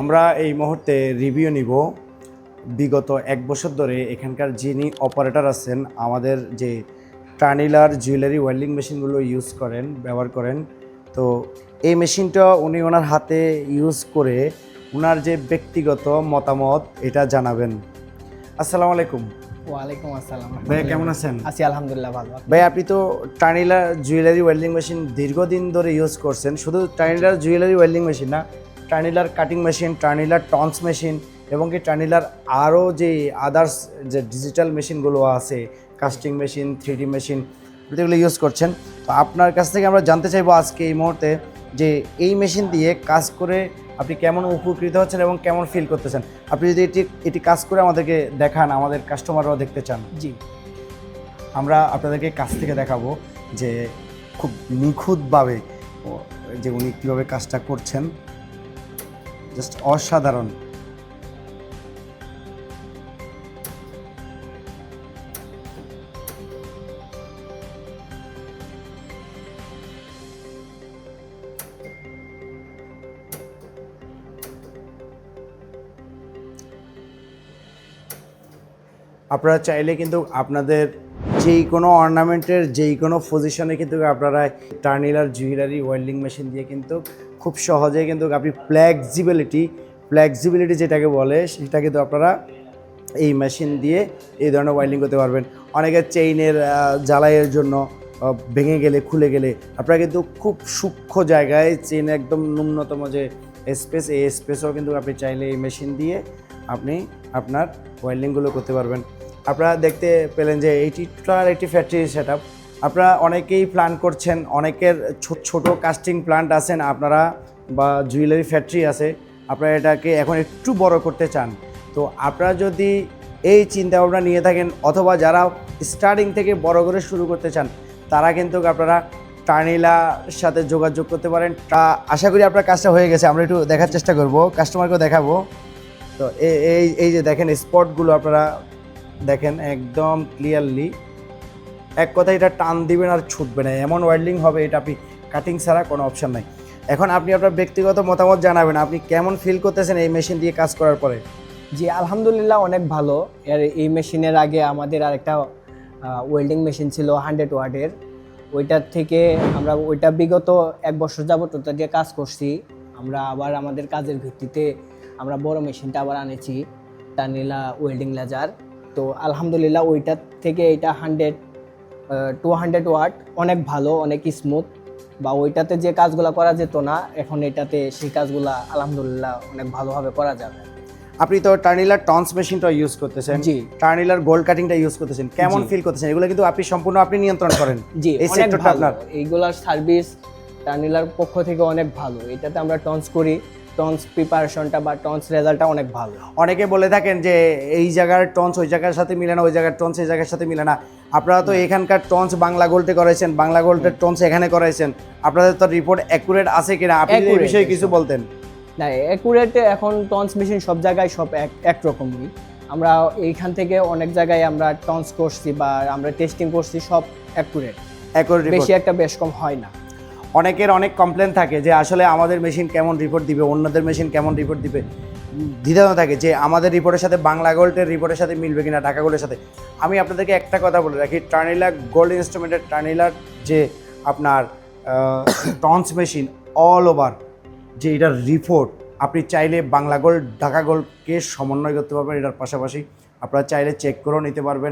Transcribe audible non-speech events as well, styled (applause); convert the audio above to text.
আমরা এই মুহূর্তে রিভিউ নিব। বিগত এক বছর ধরে এখানকার যিনি অপারেটর আছেন আমাদের যে টার্নিলার জুয়েলারি ওয়েল্ডিং মেশিনগুলো ইউজ করেন ব্যবহার করেন তো এই মেশিনটা উনি ওনার হাতে ইউজ করে ওনার যে ব্যক্তিগত মতামত এটা জানাবেন। আসসালামু আলাইকুম। ওয়ালাইকুম আসসালাম। ভাইয়া কেমন আছেন? আছি আলহামদুলিল্লাহ ভালো। ভাই আপনি তো টার্নিলার জুয়েলারি ওয়েল্ডিং মেশিন দীর্ঘদিন ধরে ইউজ করছেন শুধু টার্নিলার জুয়েলারি ওয়েল্ডিং মেশিন না টার্নিলার কাটিং মেশিন টার্নিলার টন্স মেশিন এবং কি টার্নিলার আরও যে আদার্স যে ডিজিটাল মেশিনগুলো আছে কাস্টিং মেশিন থ্রি মেশিন যেগুলো ইউজ করছেন। তো আপনার কাছ থেকে আমরা জানতে চাইব আজকে এই মুহূর্তে যে এই মেশিন দিয়ে কাজ করে আপনি কেমন উপকৃত হচ্ছেন এবং কেমন ফিল করতেছেন? আপনি যদি এটি এটি কাজ করে আমাদেরকে দেখান আমাদের কাস্টমাররাও দেখতে চান। জি। আমরা আপনাদেরকে কাছ থেকে দেখাবো যে খুব নিখুঁতভাবে যে উনি কীভাবে কাজটা করছেন। জাস্ট অসাধারণ। আপনারা চাইলে কিন্তু আপনাদের যেই কোনো অর্নামেন্টের যেই কোনো পজিশনে কিন্তু আপনারা টার্নিলার জুয়েলারি ওয়েল্ডিং মেশিন দিয়ে কিন্তু খুব সহজে কিন্তু আপনি ফ্লেক্সিবিলিটি ফ্লেক্সিবিলিটি যেটাকে বলে সেটা কিন্তু আপনারা এই মেশিন দিয়ে এই ধরনের ওয়েল্ডিং করতে পারবেন। অনেকে চেইনের জ্বালাইয়ের জন্য ভেঙে গেলে, খুলে গেলে, আপনারা কিন্তু খুব সূক্ষ্ম জায়গায় চেইন একদম ন্যূনতম যে স্পেস এই স্পেসও কিন্তু আপনি চাইলে এই মেশিন দিয়ে আপনি আপনার ওয়েল্ডিংগুলো করতে পারবেন। আপনারা দেখতে পেলেন যে এইটিটার একটি ফ্যাক্টরি সেট আপনারা অনেকেই প্ল্যান করছেন, অনেকের ছোট কাস্টিং প্ল্যান্ট আছেন, আপনারা বা জুয়েলারি ফ্যাক্টরি আছে, আপনারা এটাকে এখন একটু বড় করতে চান। তো আপনারা যদি এই চিন্তা ভাবনা নিয়ে থাকেন অথবা যারা স্টার্টিং থেকে বড় করে শুরু করতে চান, তারা কিন্তু আপনারা টার্নিলার সাথে যোগাযোগ করতে পারেন। তা আশা করি আপনার কাজটা হয়ে গেছে, আমরা একটু দেখার চেষ্টা করব কাস্টমারকেও দেখাবো। তো এই এই যে দেখেন স্পটগুলো আপনারা দেখেন একদম ক্লিয়ারলি এক কথায় এটা টান দিবেন আর ছুটবে না। এমন ওয়েল্ডিং হবে, এটা আপনি কাটিং ছাড়া কোনো অপশান নাই। এখন আপনি আপনার ব্যক্তিগত মতামত জানাবেন, আপনি কেমন ফিল করতেছেন এই মেশিন দিয়ে কাজ করার পরে? জি, আলহামদুলিল্লাহ অনেক ভালো। এর এই মেশিনের আগে আমাদের আরেকটা ওয়েল্ডিং মেশিন ছিল হান্ড্রেড ওয়ার্ডের ওইটার থেকে আমরা, ওইটা বিগত এক বছর যাবত ওটা দিয়ে কাজ করছি। আমরা আবার আমাদের কাজের ভিত্তিতে আমরা বড় মেশিনটা আবার আনেছি টানিলা ওয়েল্ডিং লেজার তো আলহামদুলিল্লাহ ওইটার থেকে এটা হান্ড্রেড টু হান্ড্রেড ওয়াট অনেক ভালো অনেক স্মুথ বা ওইটাতে যে কাজগুলো করা যেত না এখন এটাতে সেই কাজগুলা আলহামদুলিল্লাহ অনেক ভালোভাবে করা যাবে। আপনি তো টার্নিলার টন্স মেশিনটা ইউজ করতেছেন। জি। টার্নিলার গোল্ড কাটিংটা ইউজ করতেছেন। কেমন ফিল করতেছেন? এগুলো কিন্তু আপনি সম্পূর্ণ আপনি নিয়ন্ত্রণ করেন। (coughs) জি এই সেক্টরটা আপনার। এইগুলার সার্ভিস টার্নিলার পক্ষ থেকে অনেক ভালো। এটাতে আমরা টন্স করি। টন্স প্রিপারেশনটা বা টন্স রেজাল্টটা অনেক ভালো। অনেকে বলে থাকেন যে এই জায়গার টন্স ওই জায়গার সাথে মিলে না ওই জায়গার টন্স এই জায়গার সাথে মিলে না। আপনারা তো এখানকার টন্স বাংলা গোল্ডে করাইছেন বাংলা গোল্ডের টন্স এখানে করাইছেন। আপনাদের তো রিপোর্ট অ্যাকুরেট আছে কিনা? আপনি এই বিষয়ে কিছু বলতেন। না অ্যাকুরেট এখন টন্স মেশিন সব জায়গায় সব এক একরকমই আমরা এইখান থেকে অনেক জায়গায় আমরা টন্স করছি বা আমরা টেস্টিং করছি সব অ্যাকুরেট অ্যাকুরেট বেশি একটা বেশ কম হয় না। অনেকের অনেক কমপ্লেন থাকে যে আসলে আমাদের মেশিন কেমন রিপোর্ট দিবে, অন্যদের মেশিন কেমন রিপোর্ট দিবে। দ্বিধান্ত থাকে যে আমাদের রিপোর্টের সাথে বাংলা গোল্ডের রিপোর্টের সাথে মিলবে কিনা, ঢাকা গোল্ডের সাথে। আমি আপনাদেরকে একটা কথা বলে রাখি টার্নিলা গোল্ড ইনস্ট্রুমেন্টের টার্নিলার যে আপনার টন্স মেশিন অল ওভার যে এটার রিপোর্ট আপনি চাইলে বাংলা গোল্ড ঢাকা গোল্ডকে সমন্বয় করতে পারবেন এটার পাশাপাশি। আপনারা চাইলে চেক করেও নিতে পারবেন।